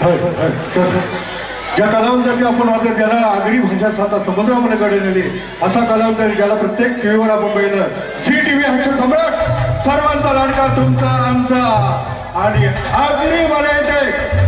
ज्या कलावंताची आपण आता ज्याला आगरी भाषा साता समुद्रामध्ये नेली असा कलावंत ज्याला प्रत्येक टीव्हीवर आपण पाहिलं झी टीव्ही अक्षर सम्राट सर्वांचा लाडका तुमचा आमचा. आणि आगरी मला येते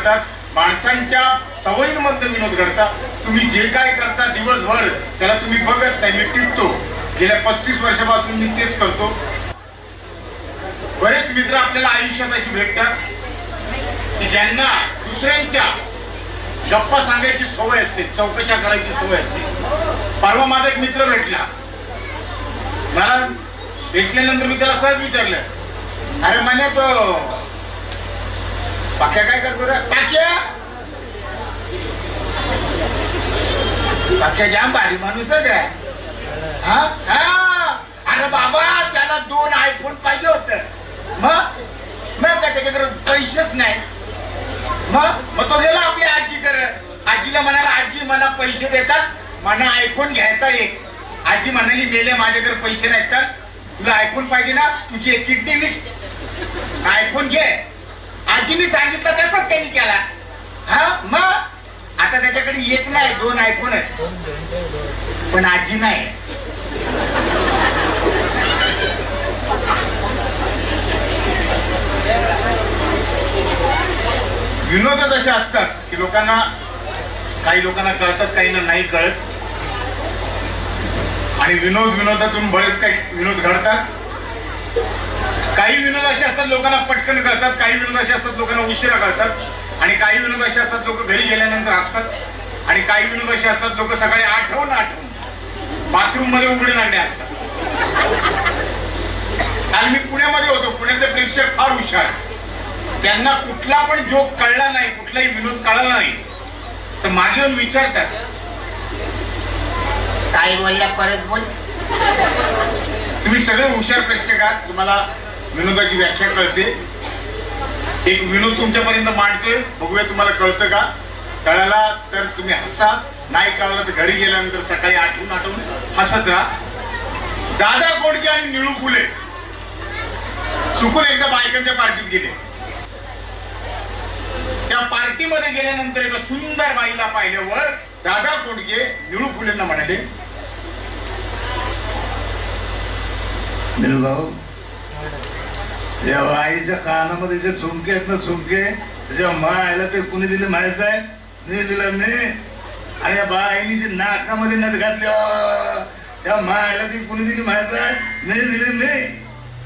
घडतात माणसांच्या सवयींमध्ये विनोद घडतात. तुम्ही जे काय करता दिवसभर त्याला तुम्ही बघत नाही मी टिपतो. गेल्या पस्तीस वर्षापासून मी तेच करतो. बरेच मित्र आपल्याला आयुष्यात अशी भेटतात की ज्यांना दुसऱ्यांच्या गप्पा सांगायची सवय असते चौकशा करायची सवय असते. परवा माझा एक मित्र भेटला. मला भेटल्यानंतर मी त्याला सहज विचारलं अरे म्हणे तो पाक्या काय करतो रे? पाक्या? पाक्या जाम भारी माणूस आहे काय हा? हा. अरे बाबा त्याला दोन आयफोन पाहिजे होत. मग? मग त्याच्याकडे पैसेच नाही. मग? मग तो गेला आपल्या आजीकडे. आजीला म्हणाला आजी मला पैसे देतात. मला आयफोन घ्यायचा एक आजी म्हणाली मेले माझ्याकडे पैसे नाहीत. तर तुला आयफोन पाहिजे ना? तुझी एक किडनी विक. आयफोन घे. आजीने सांगितलं तसंच त्यांनी केला. हा मग? आता त्याच्याकडे एक नाही दोन ऐकून आहेत पण आजी नाही. विनोदच असे असतात की लोकांना काही लोकांना कळतात काहींना नाही कळत. आणि विनोद विनोदातून बरेच काही विनोद घडतात. काही विनोद असे असतात लोकांना पटकन कळतात. काही विनोद असे असतात लोकांना उशिरा कळतात. आणि काही विनोद असे असतात लोक घरी गेल्यानंतर हसतात. आणि काही विनोद असे असतात लोक सकाळी आठवून आठवून बाथरूममध्ये उघडे नागडे असतात. काल मी पुण्यामध्ये होतो. पुण्यातले प्रेक्षक फार हुशार त्यांना कुठला पण जोक कळला नाही कुठलाही विनोद कळला नाही. तर माझे येऊन विचारतात. काय बोलल्या परत बोल. तुम्ही सगळे हुशार प्रेक्षक आहात. तुम्हाला विनोदाची व्याख्या कळते. एक विनोद तुमच्यापर्यंत मांडतोय. बघूया तुम्हाला कळतं का? कळाला तर तुम्ही हसा. नाही कळलं तर घरी गेल्यानंतर सकाळी आठवून आठवून हसत राहा. दादा कोणके आणि निळू फुले. चुकून एकदा बायकांच्या पार्टीत गेले. त्या पार्टीमध्ये गेल्यानंतर एका सुंदर बाईला पाहिल्यावर दादा कोंडके निळू फुलेंना म्हणाले भाऊ या आईच्या कानामध्ये जे झुमके आहेत ना झुमके त्याच्या मायला ते कुणी दिले माहीत आहे? मी दिलं मी. आणि या बाईने जे नाकामध्ये नथ घातली त्या मायला ती कुणी दिली माहीत आहे? मी दिली मी.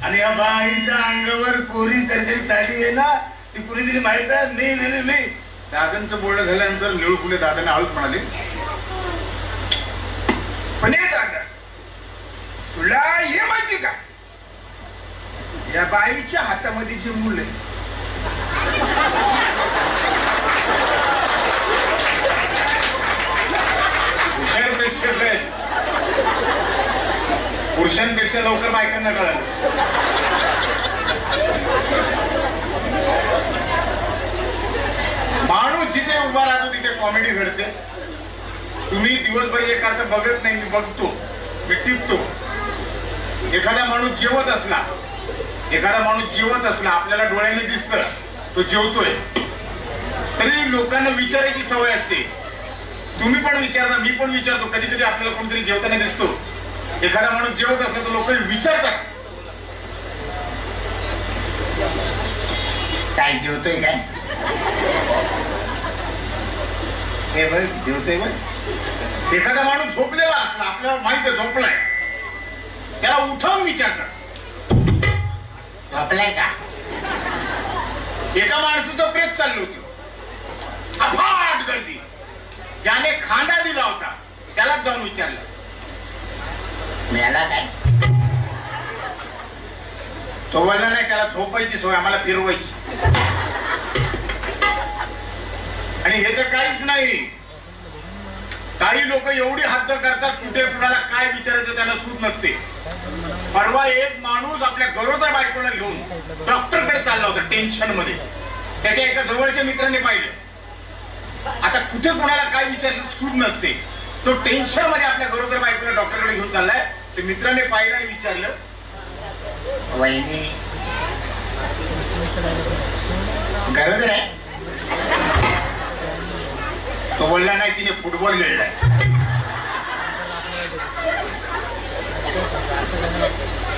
आणि या बाईच्या अंगावर कोरी करकरी चाली आहे ना ती कुणी दिली माहीत आहे? मी दिली मी. दादांचं बोलणं झाल्यानंतर निळू फुले दादाने आळूच म्हणाले. पण हे दादा तुला हे माहिती का? या बाईच्या हातामध्ये जे मूल आहे. पुरुषांपेक्षा लवकर बायकांना कळालं. माणूस जिथे उभा राहतो तिथे कॉमेडी घडते. तुम्ही दिवसभर एक बघत नाही मी बघतो मी टिपतो. एखादा माणूस जेवत असला एखादा माणूस जिवंत असला आपल्याला डोळ्याने दिसत तो जेवतोय. तरी लोकांना विचारायची सवय असते. तुम्ही पण विचारता मी पण विचारतो. कधी कधी आपल्याला कोणतरी जेवताना दिसतो. एखादा माणूस जेवत असला तर लोक विचारतात. काय जेवतोय काय? हे बघ जेवतोय बघ. एखादा माणूस झोपलेला असला आपल्याला माहीत आहे झोपलाय. त्याला उठवून विचारतात. झोपलाय का? एका माणसाचं प्रेत चाललं होतं. अफाट गर्दी. ज्याने खांदा दिला होता त्यालाच जाऊन विचारलं. मिळाला काय? तो बोलला नाही त्याला झोपायची सोय आम्हाला फिरवायची. आणि हे तर काहीच नाही. काही लोक एवढी हद्द करतात कुठे कुणाला काय विचारायचं त्यांना सूट नसते. परवा एक माणूस आपल्या गरोदर बायकोला घेऊन डॉक्टरकडे चालला होता टेन्शनमध्ये. त्याच्या एका जवळच्या मित्राने पाहिलं. आता कुठे कुणाला काय विचारलं सूट नसते. तो टेन्शनमध्ये आपल्या गरोदर बायकोला डॉक्टरकडे घेऊन चाललाय. ते मित्राने पाहिलं आणि विचारलं वहिनी गरोदर आहे तो बोलला नाही तिने फुटबॉल खेळलाय.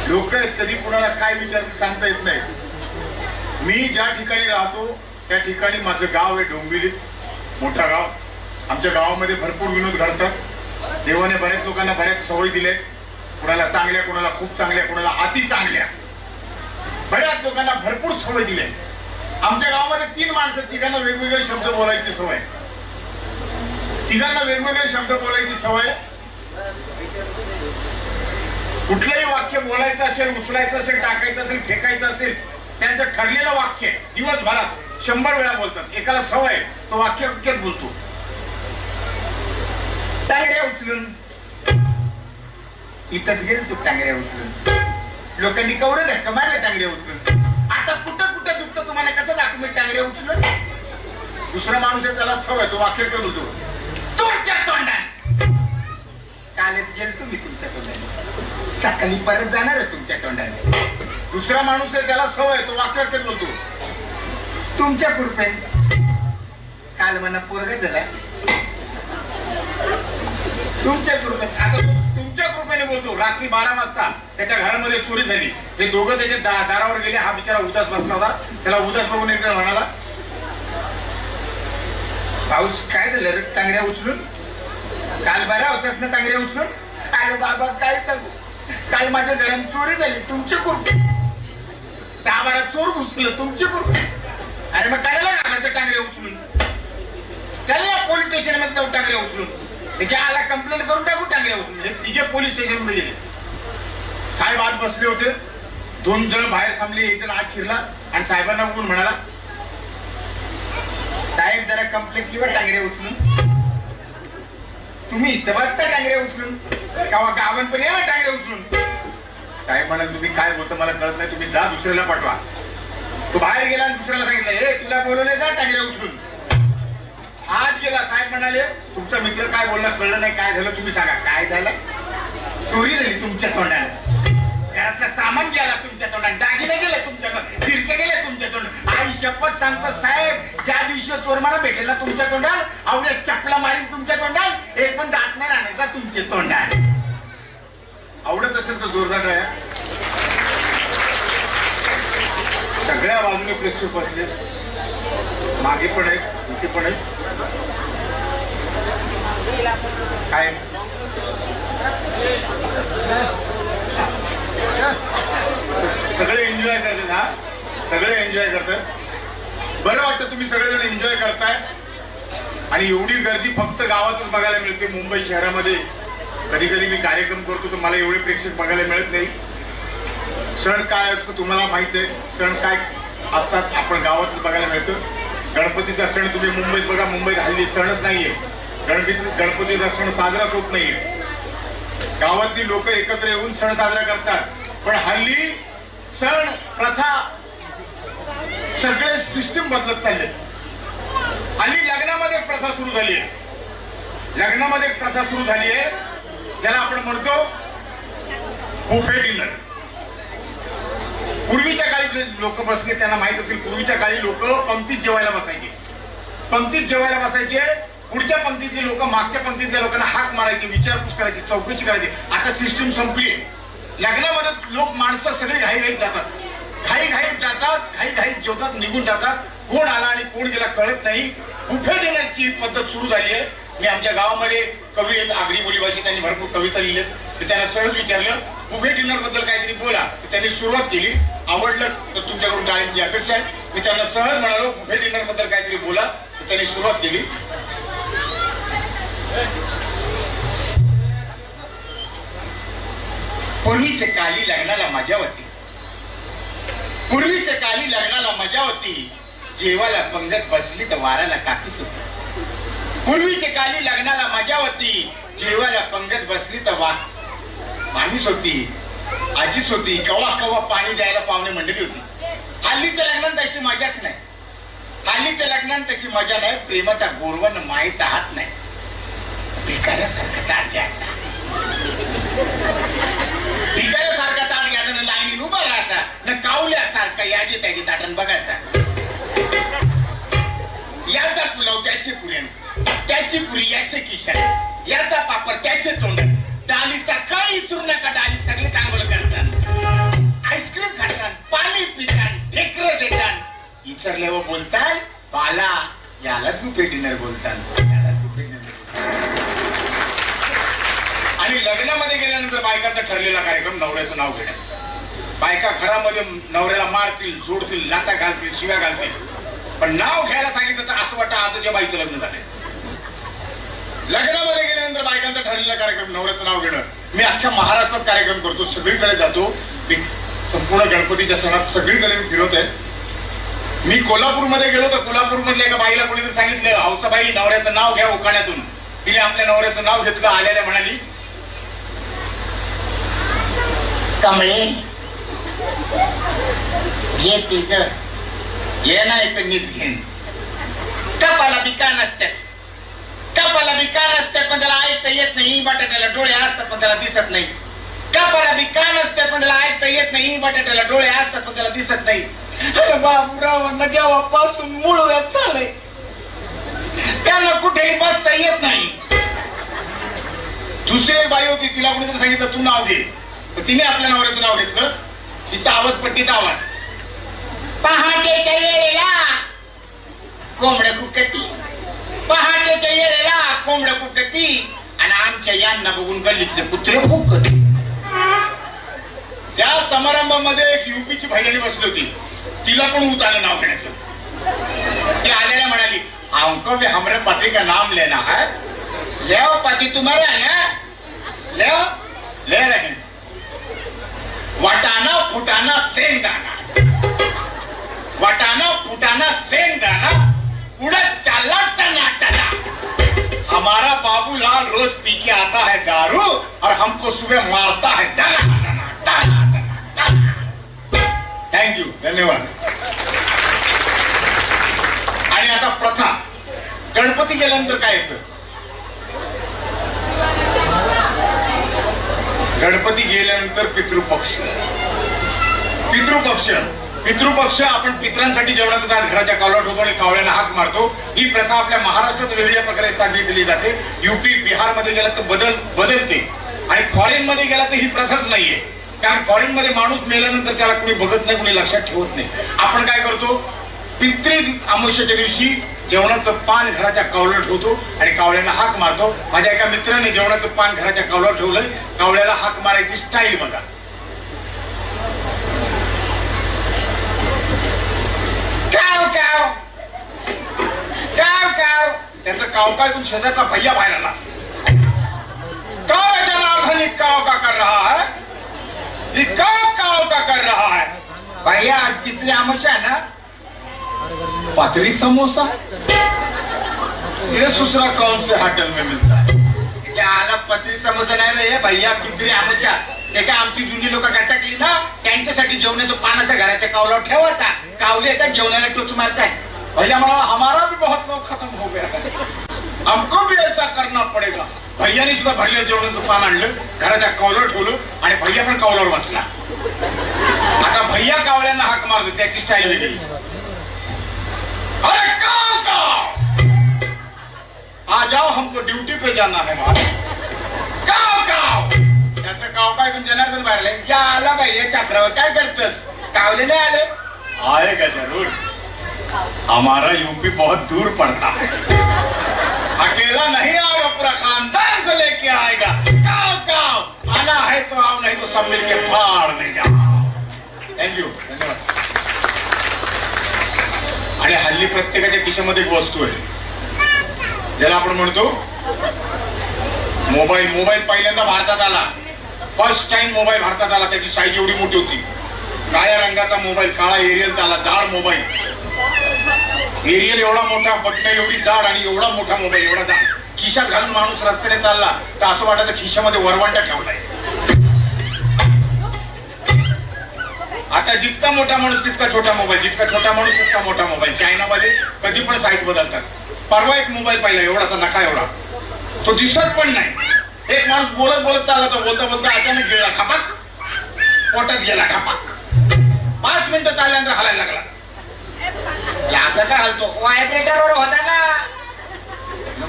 लोक कधी कुणाला काय विचार सांगता येत नाही. मी ज्या ठिकाणी राहतो त्या ठिकाणी माझं गाव आहे डोंबिवली. मोठा गाव. आमच्या गावामध्ये भरपूर विनोद घडतात. देवाने बऱ्याच लोकांना बऱ्याच सवयी दिल्या कुणाला चांगल्या कुणाला खूप चांगल्या कुणाला अति चांगल्या. बऱ्याच लोकांना भरपूर सवय दिल्या आमच्या गावामध्ये तीन माणसं तिघांना वेगवेगळे शब्द बोलायची सवय. तिघांना वेगवेगळे शब्द बोलायची सवय. कुठलंही वाक्य बोलायचं असेल उचलायचं असेल टाकायचं असेल फेकायचं असेल त्यांचं ठरलेलं वाक्य दिवसभरात शंभर वेळा बोलतात. एकाला सवय तो वाक्य वाक्यात बोलतो. टांगऱ्या उचलून. इथंच गेल तू टांगऱ्या उचलून. लोकांनी कवडं धक्का मारल्या टांगऱ्या उचलून. आता कुठं कुठं दुखतं तुम्हाला? कसं दाखवून मी उचलून? दुसरा माणूस आहे त्याला सवय तो वाक्य करू तो. तुमच्या तोंडात कालच गेल तुम्ही तुमच्या तोंडाने. सकाळी परत जाणार आहे तुमच्या तोंडाने. दुसरा माणूस आहे त्याला सवय तो वाक्य बोलतो तुमच्या कृपेन काल म्हणा पोरग झाला. तुमच्या कृपेन आता तुमच्या कृपेने बोलतो रात्री बारा वाजता त्याच्या घरामध्ये चोरी झाली. हे दोघं त्याच्या दा- दारावर गेले हा बिचारा उदास बसला होता. त्याला उदास बघून एकदा म्हणाला पाऊस काय झालं रे टांगड्या उचलून? काल बरा होतास ना टांगड्या उचलून? काय बाबा काय सांगू? काल माझ्या घरात चोरी झाली तुमची कृपे दहा बारा चोर घुसलं तुमची कृपे अरे मग करायला लागणार ते टांगरे उचलून त्याला पोलीस स्टेशनमध्ये जाऊ टांगरे उचलून. त्याच्या आला कंप्लेंट करून टाकू टांगरे उचलून. हे तिघे पोलीस स्टेशनमध्ये गेले. साहेब आत बसले होते. दोन जण बाहेर थांबले एक जण आत शिरला. आणि साहेबांना बघून म्हणाला साहेब जरा कंप्लेंट किंवा टांगरे उचलून. तुम्ही इथं बसता टांगऱ्या उचलून. गावा गावन पण या टांगऱ्या उचलून. साहेब म्हणाल तुम्ही? काय बोलतो मला कळत नाही. तुम्ही जा दुसऱ्याला पाठवा. तो बाहेर गेला आणि दुसऱ्याला सांगितलं हे तुला बोलवले जा टांगऱ्या उचलून. आज गेला. साहेब म्हणाले तुमचा मित्र काय बोलला कळलं नाही. काय झालं तुम्ही सांगा. काय झालं? चोरी झाली तुमच्या तोंडाला. घरातलं सामान गेला तुमच्या तोंडात दागिने गेले तुमच्या तोंडात गेले तुमच्या तोंडात शपथ सांगतो साहेब ज्या दिवशी चोर मला भेटेल ना तुमच्या तोंडात आवडे चपला मारीन तुमच्या तोंडात एक पण दात नाही राहणार का तुमचे तोंडात? आवडत असेल तर जोरदार राहा. सगळ्या बाजूने प्रेक्षक बसले. मागे पण आहेत इथे पण आहेत. काय? सगळे एन्जॉय करतात हा? सगळे एन्जॉय करतात. बरं वाटतं तुम्ही सगळेजण एन्जॉय करताय. आणि एवढी गर्दी फक्त गावातच बघायला मिळते मुंबई शहरामध्ये. कधी कधी मी कार्यक्रम करतो तर मला एवढे प्रेक्षक बघायला मिळत नाही. सण काय असतो तुम्हाला माहीत आहे. सण काय असतात आपण गावातच बघायला मिळतं. गणपतीचा सण तुम्ही मुंबईत बघा मुंबईत हल्ली सणच नाहीये. गणपती गणपतीचा सण साजराच होत नाहीये. गावातली लोक एकत्र येऊन सण साजरा करतात. पण हल्ली सण प्रथा सगळे सिस्टीम बदलत चालले आणि लग्नामध्ये एक प्रथा सुरू झाली आहे लग्नामध्ये एक प्रथा सुरू झाली आहे ज्याला आपण म्हणतो बुफे डिनर पूर्वीच्या काळी जे लोक बसले त्यांना माहीत असेल पूर्वीच्या काळी लोक पंक्तीत जेवायला बसायचे. पंक्तीत जेवायला बसायचे. पुढच्या पंक्तीतले लोक मागच्या पंक्तीतल्या लोकांना हाक मारायचे विचारपूस करायची चौकशी करायची. आता सिस्टीम संपली लग्नामध्ये लोक माणसं सगळे घाई घाईत जातात. घाई घाईत जातात घाई घाईत जेवतात निघून जातात. कोण आला आणि कोण गेला कळत नाही. कुठे नेण्याची पद्धत सुरू झाली आहे? मी आमच्या गावामध्ये कवी आहेत आगरी बोलीभाषेत त्यांनी भरपूर कविता लिहिल्यात मी त्यांना सहज विचारलं बुफे डिनरबद्दल काहीतरी बोला. त्यांनी सुरुवात केली. आवडलं तर तुमच्याकडून टाळ्यांची अपेक्षा आहे. मी त्यांना सहज म्हणालो बुफे डिनरबद्दल काहीतरी बोला. तर त्यांनी सुरुवात केली. पूर्वीचे काली लग्नाला माझ्या होती पूर्वीच्या काली लग्नाला मजा होती. जेवायला पंगत बसली तर वाराला काकीच होती पूर्वीच्या काली लग्नाला मजा होती. जेवायला पंगत बसली तर वा माणूस होती. आजीच होती. कवा कवा पाणी द्यायला पाहुणे मंडळी होती. हल्लीच्या लग्नात तशी मजाच नाही. हल्लीच्या लग्नात तशी मजा नाही. प्रेमाचा गोरवन मायेचा हात नाही. भिकाऱ्यासारखा ताट घ्यायचा भिकाऱ्यासारखा ताट घ्यायचा ना लाईनीन उभा राहायचा न कावल्यासारखा यादी त्याची ताटण बघायचा. याचा पुलाव त्याचे पुरेन. त्याची पुरी याचे किशन. याचा पापड त्याचे तोंड. डालीचा काही इचरू नका डाली सगळे चांगलं करतात. आईस्क्रीम खातात पाणी पितात ढेकर देतात. इचरले व बाला यालाच बुफे डिनर बोलतात. आणि लग्नामध्ये गेल्यानंतर बायकांचा ठरलेला कार्यक्रम नवऱ्याचं नाव घेण्यात बायका घरामध्ये नवऱ्याला मारतील जोडतील लाटा घालतील शिव्या घालतील. पण नाव घ्यायला सांगितलं तर असं वाटतं आजच्या बाईचं लग्न झालंय लग्नामध्ये गेल्यानंतर बायकांचा ठरलेला कार्यक्रम नवऱ्याचं नाव घेणं. मी अख्ख्या महाराष्ट्रात कार्यक्रम करतो सगळीकडे जातो. मी संपूर्ण गणपतीच्या सणात सगळीकडे मी फिरवत आहे. मी कोल्हापूरमध्ये गेलो तर कोल्हापूरमधल्या एका बाईला कोणीतरी सांगितलं हौसाबाई नवऱ्याचं नाव घ्या उखाण्यातून. तिने आपल्या नवऱ्याचं नाव घेतलं आल्याला म्हणाली कमळे घे ग. ये नाही तर मीच घेईन. कपाला बिका नसतात कपाला बिका नसतात पण त्याला ऐकता येत नाही बटाट्याला डोळे असतात पण त्याला दिसत नाही. कपाला बिका नसतात पण त्याला ऐकता येत नाही बटाट्याला डोळे असतात पण त्याला दिसत नाही. अरे बाबूरावांना जेव्हापासून मुळव्यात झालंय. त्यांना कुठेही बसता येत नाही. दुसरी एक बाई होती तिला कोणीतरी सांगितलं तू नाव घे. तर तिने आपल्या नवऱ्याचं नाव घेतलं. तिचा आवाज पट्टीचा आवाज पहाटेच्या येळेला कोंबड्या कुकटी. पहाटेच्या येळेला कोंबड्या कुकटी. आणि आमच्या यांना बघून गल्लीतले कुत्रे फुकत त्या समारंभामध्ये एक युपीची भाईणी बसली होती. तिला पण उतारलं नाव घेण्याचं. ती आलेल्या म्हणाली हमको भी हमरे पति का नाम लेना है? ले पति तुम्हारा है ना ले ले रहे हैं. वाटाणा फुटाना शेंगदाणा. वाटाणा फुटाना शेंगदाणा उड़द चाला टना टना हमारा बाबूलाल रोज पी के आता है दारू और हमको सुबह मारता है टना टना टना टना थँक्यू धन्यवाद. आणि आता प्रथा. गणपती गेल्यानंतर काय येतं? गणपती गेल्यानंतर पितृपक्ष. पितृपक्ष. पितृपक्ष आपण पित्रांसाठी जेवणाचा ताट घराच्या कावला ठेवतो आणि कावळ्याला हाक मारतो. ही प्रथा आपल्या महाराष्ट्रात वेगळ्या प्रकारे साजरी केली जाते. युपी बिहारमध्ये गेला तर बदल बदलते. आणि फॉरेन मध्ये गेला तर ही प्रथाच नाहीये. कारण फॉरेन मध्ये माणूस मेल्यानंतर त्याला कोणी बघत नाही कोणी लक्षात ठेवत नाही. आपण काय करतो? पितृ अमावस्याच्या दिवशी जेवणाचं पान घराच्या कावल्यावर ठेवतो आणि कावळ्याला हाक मारतो. माझ्या एका मित्राने जेवणाचं पान घराच्या कावल्यावर ठेवलंय. कावळ्याला हाक मारायची स्टाईल बघा. त्याच काव काय शेजारचा भैया बाहेर आला. काव जनार्दन काव का कर रहा है? काव का कर रहा है? भैया आज कितने आमोशा है ना? पतरी समोसा? ये दूसरा कौन से होटल में मिलता है? क्या आला पत्री समोसा नाही रे भैया पितरी आमोशा ते काय आमची जुनी लोक गचकली ना? त्यांच्यासाठी जेवणाचं पानाचा घराच्या कावलावर ठेवायचा. कावले येतात जेवणाला टोच मारताय. भैया मला हमारा भी बहुत लोग खत्म हो गया है. हमको भी ऐसा करना पडेगा. भैयाने सुद्धा भरलेलं जेवणाचं पान आणलं घराच्या कावलावर ठेवलं आणि भैया पण कावलावर बसला. आता भैया कावल्यांना हाक मारतो त्याची स्टाईल वेगळी. अरे काव काव आ जाओ हमको ड्यूटी पे जाना है भाई काव काव त्याचं काव काय पण जनार्दन बाहेरले क्या आला भाई या चापरावर काय करतस? कावले नाही आले? आएगा ज़रूर। हमारा यूपी बहुत दूर पड़ता है। अकेला नहीं आएगा पूरा खानदान को लेके आएगा। काव काव आना है तो आओ नहीं तो सब मिलके फाड़ देगा थँक्यू धन्यवाद। आणि हल्ली प्रत्येकाच्या खिशामध्ये एक वस्तू आहे. ज्याला आपण म्हणतो मोबाईल. मोबाईल पहिल्यांदा भारतात आला. फर्स्ट टाइम मोबाईल भारतात आला. त्याची साईज एवढी मोठी होती. काळ्या रंगाचा मोबाईल काळा एरियल आला. जाड मोबाईल. एरियल एवढा मोठा बटन एवढी जाड आणि एवढा मोठा मोबाईल एवढा जाड. खिशात घालून माणूस रस्त्याने चालला तर असं वाटायचं खिशामध्ये वरवंटा ठेवलाय. आता जितका मोठा माणूस तितका छोटा मोबाईल जितका छोटा माणूस तितका मोठा मोबाईल चायनामध्ये कधी पण साईट बदलतात. परवा एक मोबाईल पाहिला एवढासा नका एवढा. तो दिसत पण नाही. एक माणूस बोलत बोलत चालला होता बोलता बोलता अचानक गेला खापाक. पोटात गेला खापाक. पाच मिनिटं चालल्यानंतर हलायला लागला. असं काय हलतो? व्हायब्रेटरवर होता ना.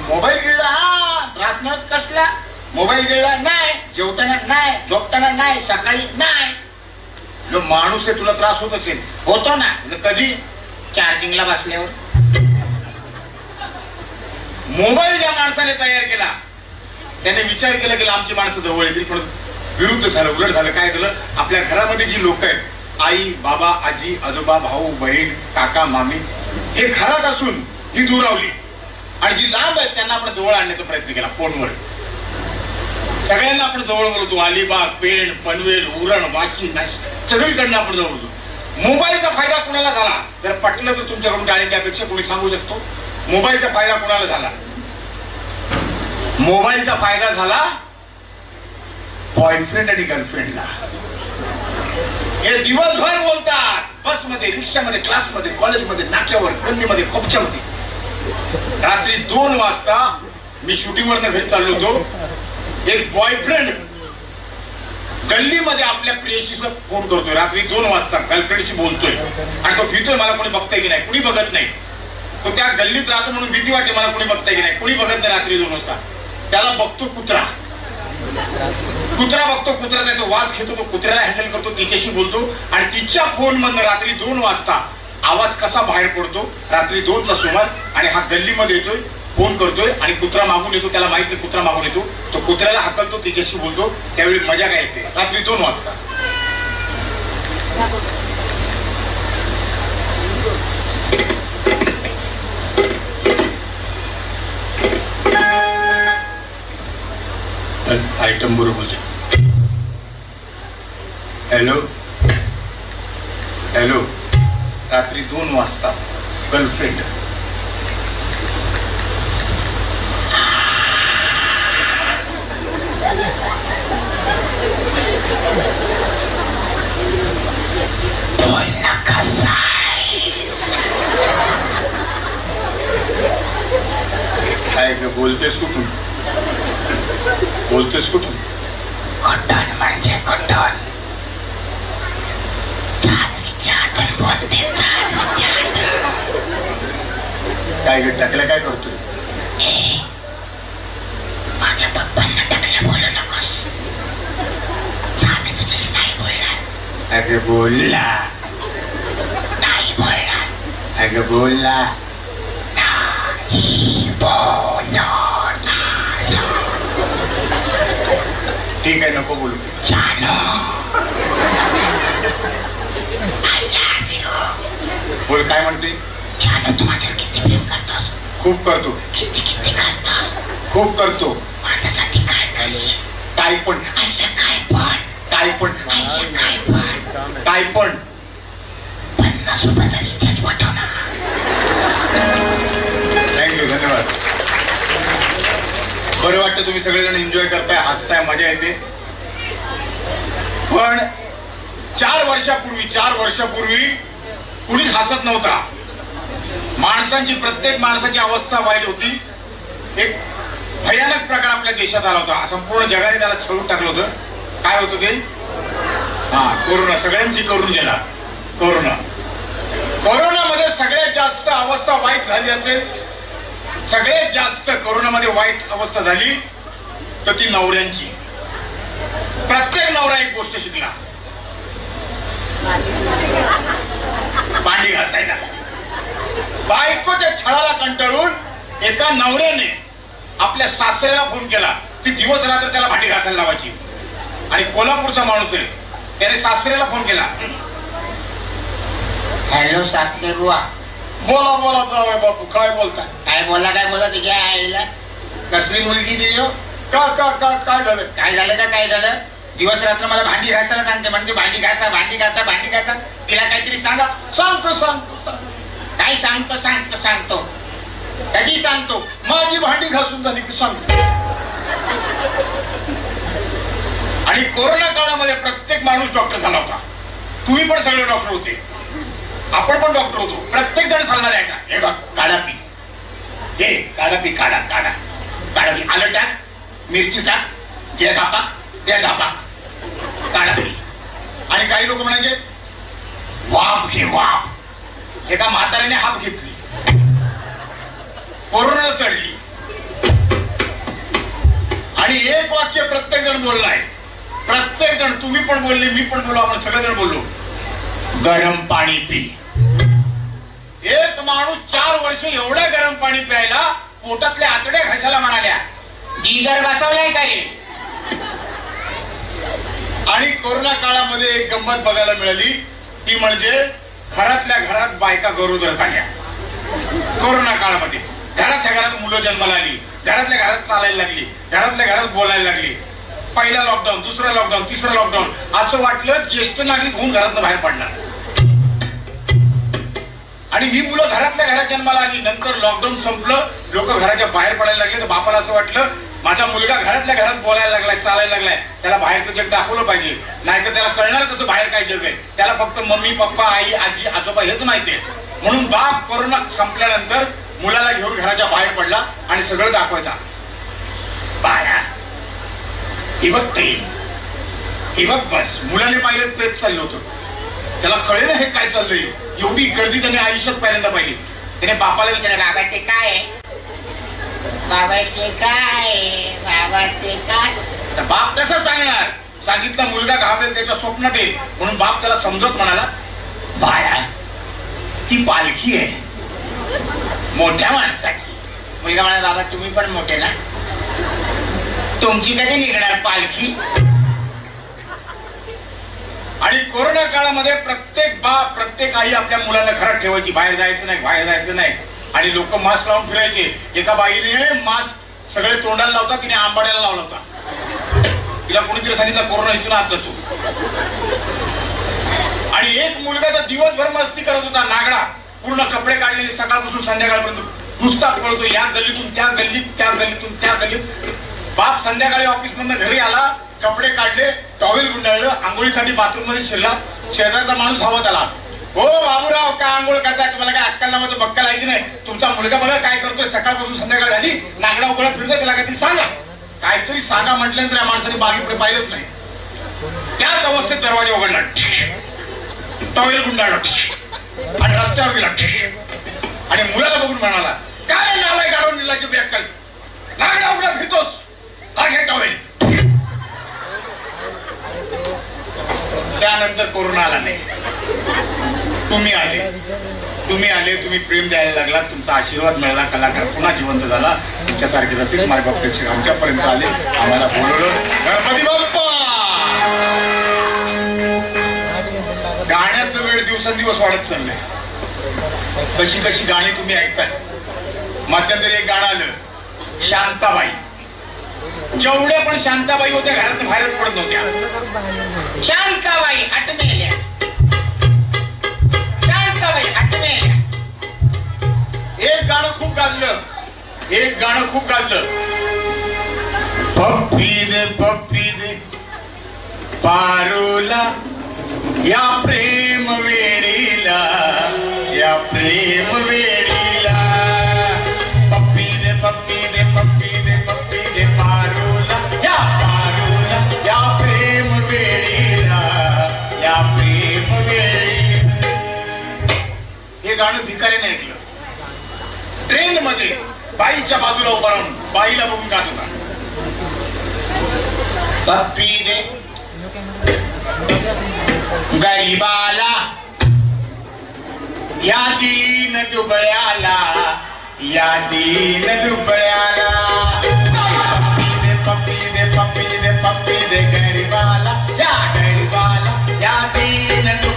मोबाईल गिळला हा. त्रास न कसला? मोबाईल गिळला नाही. जेवताना नाही. झोपताना नाही. सकाळी नाही. जो माणूस आहे तुला त्रास होत असेल होतो ना. म्हणलं, कधी? चार्जिंगला बसल्यावर. मोबाईल ज्या माणसाने तयार केला त्याने विचार केला की आमची माणसं जवळ येतील पण विरुद्ध झालं उलट झालं काय झालं? आपल्या घरामध्ये जी लोक आहेत आई बाबा आजी आजोबा भाऊ बहीण काका मामी हे घरात असून ती दुरावली आणि जी लांब आहेत त्यांना आपण जवळ आणण्याचा प्रयत्न केला फोनवर. सगळ्यांना आपण जवळ बोलतो. अलिबाग पेण पनवेल उरण वाची नाशिक. सगळीकडनं आपण जवळ बोलतो. मोबाईलचा फायदा कुणाला झाला? जर पटलं तर तुमच्याकडून टाळेल त्यापेक्षा कोणी सांगू शकतो? मोबाईलचा फायदा कुणाला झाला? मोबाईलचा फायदा झाला बॉयफ्रेंड आणि गर्लफ्रेंडला हे दिवसभर बोलतात. बसमध्ये रिक्षामध्ये क्लासमध्ये कॉलेजमध्ये नाक्यावर गल्लीमध्ये खोपच्यामध्ये. रात्री दोन वाजता मी शूटिंगवरनं घरी चाललो होतो. एक बॉयफ्रेंड गल्लीमध्ये आपल्या प्रियशीला फोन करतोय. रात्री दोन वाजता गर्लफ्रेंडशी बोलतोय. आणि तो भीतोय मला कोणी बघताय की नाही? कुणी बघत नाही. तो त्या गल्लीत राहतो म्हणून भीती वाटते मला कोणी बघताय की नाही. कुणी बघत नाही रात्री दोन वाजता. त्याला बघतो कुत्रा. कुत्रा बघतो कुत्रा त्याचा वास घेतो तो कुत्र्याला हँडल करतो तिच्याशी बोलतो. आणि तिच्या फोन मधनं रात्री दोन वाजता आवाज कसा बाहेर पडतो? रात्री दोनचा सुमार. आणि हा गल्लीमध्ये येतोय. फोन करतोय आणि कुत्रा मागून येतो त्याला माहीत नाही कुत्रा मागून येतो. तो कुत्र्याला हाकलतो तिच्याशी बोलतो. त्यावेळी मजा काय येते? रात्री दोन वाजता. आयटम बरोबर हॅलो हॅलो रात्री दोन वाजता. गर्लफ्रेंड काय ग बोलतेस कुठून? बोलतेस कुठून? कॉटन म्हणजे चादरीच्या बोलते काय ग टाकल्या काय करतोय? माझ्या पप्पांना टाकलं बोलू नकोस. चामी तुझ्याशी नाही बोलणार. अगं बोलला. नाही बोलणार. अगं बोलला. नाही. ठीक आहे नको बोलू. बोल काय म्हणते? जानू तू माझ्यावर किती प्रेम करतोस? खूप करतो. किती किती करतोस? खूप करतो. माझ्यासाठी काय करशील? काय पण. काय पण? काय पण. काय पण? काय पण. पन्नास रुपयाचा रिचार्ज पाठवणार. थँक्यू बरं वाटतं तुम्ही सगळेजण एन्जॉय करताय हसताय मजा येते. पण चार वर्षापूर्वी चार वर्षापूर्वी कुणीच हसत नव्हता. माणसांची प्रत्येक माणसाची अवस्था वाईट होती. एक भयानक प्रकार आपल्या देशात आला होता. संपूर्ण जगाने त्याला छळून टाकलं होतं. काय होतं ते? हा कोरोना. सगळ्यांची करून गेला. कोरोना. कोरोनामध्ये सगळ्यात जास्त अवस्था वाईट झाली असेल सगळ्यात जास्त कोरोनामध्ये वाईट अवस्था झाली तर ती नवऱ्यांची. प्रत्येक नवरा एक गोष्ट शिकला. भांडी घासायला. बायकोच्या छळाला कंटाळून एका नवऱ्याने आपल्या सासऱ्याला फोन केला. ती दिवस रात्र त्याला भांडी घासायला लावायची. आणि कोल्हापूरचा माणूस आहे त्याने सासऱ्याला फोन केला. हॅलो सासरे बुवा. बोला बोला जावय बापू काय बोलताय? काय बोला काय बोला तुझ्या आईला. कसली मुलगी दिली हो? का का का काय झालं? काय झालं का काय झालं? दिवस रात्र मला भांडी घासायला सांगते म्हणते भांडी घासा भांडी घासा भांडी घासा. तिला काहीतरी सांगा. सांगतो सांगतो सांगतो. काय सांगतो सांगतो सांगतो. कधी सांगतो? माझी भांडी घासून झाली की सांगतो. आणि कोरोना काळामध्ये प्रत्येक माणूस डॉक्टर झाला होता. तुम्ही पण सगळे डॉक्टर होते. आपण पण डॉक्टर होतो. प्रत्येक जण सांगणार आहे का हे बघ काढा पी. हे काढा पी काढा काढा काढा पी आलं टाक मिरची टाक जे धापा ते धापा काढा पी. आणि काही लोक म्हणायचे वाप घे वाप एका म्हाताऱ्याने हाप घेतली. कोरोना चढली. आणि एक वाक्य प्रत्येक जण बोललाय. प्रत्येक जण तुम्ही पण बोलले मी पण बोललो आपण सगळेजण बोललो. गरम पाणी पी. एक माणूस चार वर्ष एवढं गरम पाणी प्यायला पोटातल्या आतड्या घशाला म्हणाल्या दिगर बसवलाय काय आणि कोरोना काळामध्ये एक गंमत बघायला मिळाली ती म्हणजे घरातल्या घरात बायका गरोदर झाल्या. कोरोना काळामध्ये घरातल्या घरात मुलं जन्माला आली घरातल्या घरात चालायला लागली घरातल्या घरात बोलायला लागली पहिला लॉकडाऊन दुसरा लॉकडाऊन तिसरा लॉकडाऊन असं वाटलं ज्येष्ठ नागरिक होऊन घरातून बाहेर पडणार. आणि ही मुलं घरातल्या घरात जन्माला आली. नंतर लॉकडाऊन संपलं लोक घराच्या बाहेर पडायला लागले. तर बापाला असं वाटलं माझा मुलगा घरातल्या घरात बोलायला लागलाय चालायला लागलाय. त्याला बाहेरचं जग दाखवलं पाहिजे. नाहीतर त्याला कळणार कसं बाहेर काय जग आहे. त्याला फक्त मम्मी पप्पा आई आजी आजोबा हेच माहिती आहे. म्हणून बाप कोरोना संपल्यानंतर मुलाला घेऊन घराच्या बाहेर पडला आणि सगळं दाखवायचा. बाया हे बघ ट्रेन हे बघ बस. मुलाने पाहिलं प्रेत चाललं होतं. त्याला कळेल हे काय चाललंय. एवढी गर्दी त्याने आयुष्यात पहिल्यांदा पाहिली. त्याने बापाला विचारलं बाबा ते काय बाबा ते काय बाबा ते काय? बाप कसं सांगणार? सांगितलं मुलगा घाबरेल त्याच्या स्वप्नात येईल म्हणून बाप त्याला समजत म्हणाला बाळा ती पालखी आहे. मोठ्या माणसाची. मुलगा म्हणा बाबा तुम्ही पण मोठे ना. तुमची कधी निघणार पालखी? आणि कोरोना काळामध्ये प्रत्येक बाप प्रत्येक आई आपल्या मुलांना घरात ठेवायची बाहेर जायचं नाही बाहेर जायचं नाही. आणि लोक मास्क लावून फिरायचे. एका बाईने मास्क सगळे तोंडाला लावता तिने आंबाड्याला लावला होता. तिला कोणीतरी सांगितलं कोरोना इथून आत जातो आणि एक मुलगा तर दिवसभर मस्ती करत होता नागडा. पूर्ण कपडे काढलेले सकाळपासून संध्याकाळपर्यंत नुसता पळतो या गल्लीतून त्या गल्लीत त्या गल्लीतून त्या गल्लीत. बाप संध्याकाळी ऑफिस मधून घरी आला कपडे काढले टॉवेल गुंडाळलं आंघोळीसाठी बाथरूममध्ये शिरला शेजारचा माणूस धावत आला. हो बाबूराव काय आंघोळ करताय? तुम्हाला काय अक्कल नावाचं बक्कल आहे की नाही? तुमचा मुलगा बघा काय करतोय. सकाळपासून संध्याकाळ झाली. नागडा उघडा फिरतोय त्याला काहीतरी सांगा. काहीतरी सांगा म्हटल्यानंतर या माणसाने बागेपुढे पाहिलंच नाही. त्याच अवस्थेत दरवाजा उघडला. टॉवेल गुंडाळला. आणि रस्त्यावर गेला. आणि मुलाला बघून म्हणाला काय नालाय गाडून निलाची अक्कल कोरोना आला नाही. तुम्ही आले. तुम्ही आले तुम्ही प्रेम द्यायला लागला तुमचा आशीर्वाद मिळाला कलाकार पुन्हा जिवंत झाला. तुमच्यासारखे रसिक मायबाप प्रेक्षक आमच्यापर्यंत आले. आम्हाला बोलवलं. गणपती बाप्पा! गाण्याचं वेळ दिवसेंदिवस वाढत चाललंय. कशी कशी गाणी तुम्ही ऐकताय. मध्यंतरी एक गाणं आलं शांताबाई. जेवढ्या पण शांताबाई होत्या घरात बाहेर पडत नव्हत्या. शांताबाई हटमेल्या एक गाणं खूप गाजलं. एक गाणं खूप गाजलं. पप्पी दे पप्पी दे. पारोला या प्रेम वेडीला या प्रेम वेडीला पप्पी दे पप्पी दे पप्पी दे पप्पी दे पारोला या पारोला या प्रेम वेडीला या प्रेम वेळी हे गाणं भिकारीने ऐकलं. ट्रेन मध्ये बाईच्या बाजूला उभा राहून बाईला बघून गात होता. पप्पी दे गरीबाला या तीन दुबळ्याला या तीन दुबळ्याला. पप्पी दे पप्पी दे पप्पी दे पप्पी दे गरीबाला या गरीबाला या दिन दुबळ्याला.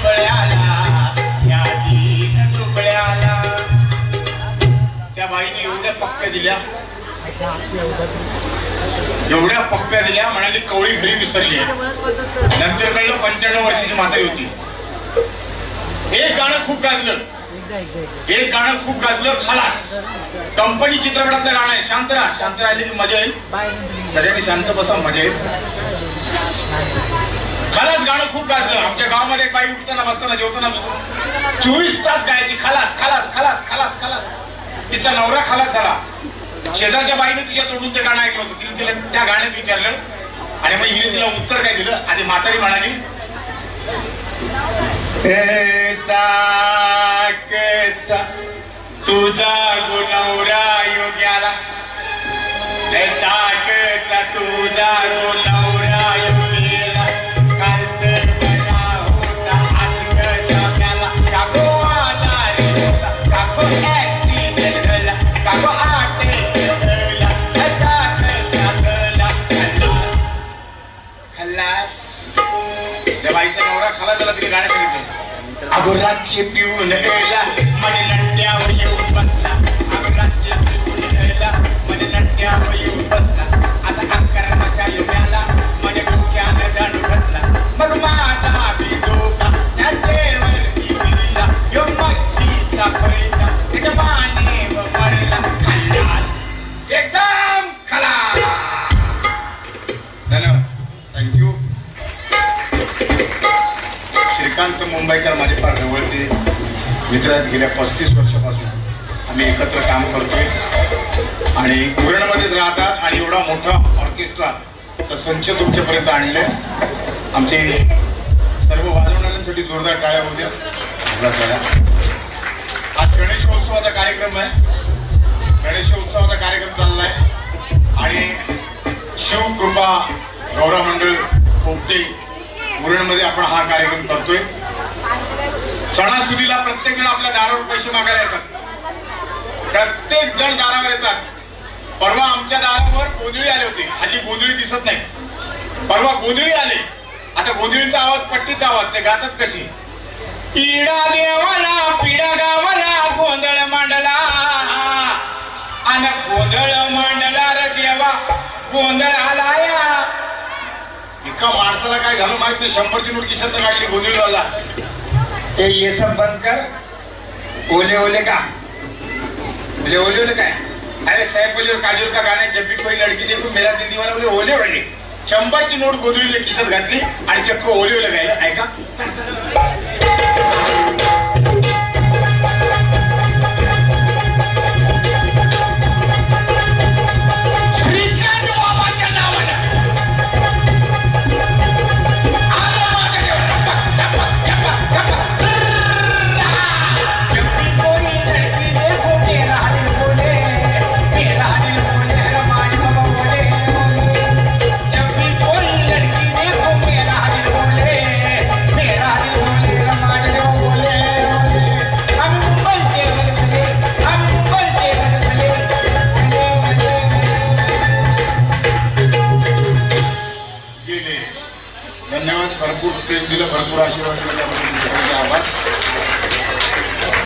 दिल्या. एवढ्या पप्प्या दिल्या म्हणाली कवळी घरी विसरली नंतर कळलं पंच्याण्णव वर्षाची म्हातारी होती. एक गाणं खूप गाजलं. एक गाणं खूप गाजलं खलास. कंपनी चित्रपटातलं गाणं आहे. शांत राहा. शांत राहिले की मजा येईल. सगळ्यांनी शांत बसा मजा येईल. खलास गाणं खूप गाजलं. आमच्या गावामध्ये बाई उठताना बसताना जेवताना चोवीस तास गायची खलास खलास खलास खलास खलास. तिचा नवरा खालात झाला. शेजारच्या बाईने तिच्या तोंडून ते गाणं ऐकलं होतं. तिने तिला त्या गाण्यात विचारलं. आणि मग हिने तिला उत्तर काय दिलं? आणि म्हातारी म्हणाली तुझा गुणवरा योग्याला. तुझा गुणवरा नवरा खाला तिने गाणं सांगितलं पिऊन गेला म्हणे नट्यावर येऊन बसला. अगो पिऊन गेला म्हणे नट्यावर येऊन बसला. असा अक्कर नशा युम्याला म्हणे डोक्यानं दांडू घातला. मग माझा श्रीकांत माझे फार जवळचे मित्र आहेत गेल्या पस्तीस वर्षापासून आम्ही एकत्र काम करतोय. आणि उरणमध्येच राहतात आणि एवढा मोठा ऑर्केस्ट्राचा संच तुमच्यापर्यंत आणले आमचे सर्व वाजवणाऱ्यांसाठी जोरदार टाळ्या होत्या. हा आज गणेशोत्सवाचा कार्यक्रम आहे. गणेशोत्सवाचा कार्यक्रम चाललाय. आणि शिवकृपा गौरा मंडळ पोपटे मुरणमध्ये आपण हा कार्यक्रम करतोय. सणासुदीला प्रत्येक जण आपल्या दारावर पैसे मागायला येतात. प्रत्येक जण दारावर येतात. परवा आमच्या दारावर गोंधळी आले होते. हल्ली गोंधळी दिसत नाही. परवा गोंधळी आले. आता गोंधळीचा आवाज पट्टीचा आवाज ते गातात कशी? पिडा देवाला पिडा गावाला गोंधळ मांडला. आणि गोंधळ मांडला र देवा गोंधळ आलाया. एका माणसाला काय झालं माहीत नाही. शंभरची नोट किशात काढली गोंधळवाला. ते ये सब बंद कर। ओले ओले का? बोले ओले ओले काय अरे साहेब बोले काजोल का गाणे जब भी कोई लड़की देखो मेरा दिल दीवाना बोले ओले ओले। शंभरची नोट गोंधळीने खिशात घातली आणि चक्क ओले ओले गायला ऐका बले। भरपूर दिलं भरपूर आशीर्वाद दिला